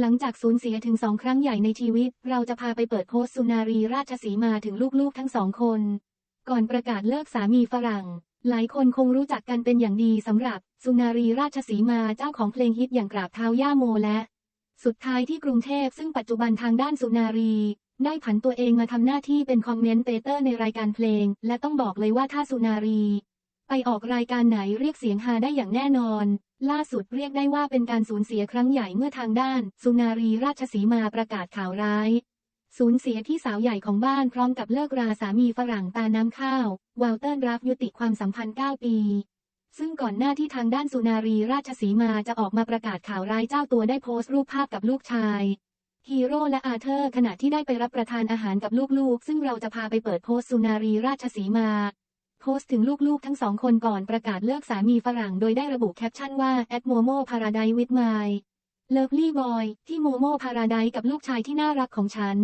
หลังจากสูญเสียถึงสองครั้งใหญ่ในชีวิต เราจะพาไปเปิดโพสสุนารีราชสีมาถึงลูกๆทั้งสองคน ก่อนประกาศเลิกสามีฝรั่ง หลายคนคงรู้จักกันเป็นอย่างดีสำหรับสุนารีราชสีมาเจ้าของเพลงฮิตอย่างกราบเท้าย่าโมและ สุดท้ายที่กรุงเทพซึ่งปัจจุบันทางด้านสุนารี ได้ผันตัวเองมาทำหน้าที่เป็นคอมเมนเตเตอร์ในรายการเพลง และต้องบอกเลยว่าถ้าสุนารี ไปออกรายการไหนเรียกเสียงฮาได้อย่างแน่นอน ล่าสุดเรียกได้ว่าเป็นการสูญเสียครั้งใหญ่เมื่อทางด้าน สุนารีราชสีมาประกาศข่าวร้าย สูญเสียที่สาวใหญ่ของบ้านพร้อมกับเลิกราสามีฝรั่งตาน้ำข้าววาลเตอร์รับยุติความสัมพันธ์ 9 ปี ซึ่งก่อนหน้าที่ทางด้านสุนารีราชสีมาจะออกมาประกาศข่าวร้ายเจ้าตัวได้โพสต์รูปภาพกับลูกชายฮีโร่และอาเธอร์ขณะที่ได้ไปรับประทานอาหารกับลูกๆ ซึ่งเราจะพาไปเปิดโพสต์สุนารีราชสีมา พสต์ถึงลูกๆทั้งสองคนก่อนประกาศเลิกสามีฝรั่งโดยได้ระบุแคปชั่นว่า at momo paradise with my lovely boy ที่โมโมพาราไดกับลูกชายที่น่ารักของฉัน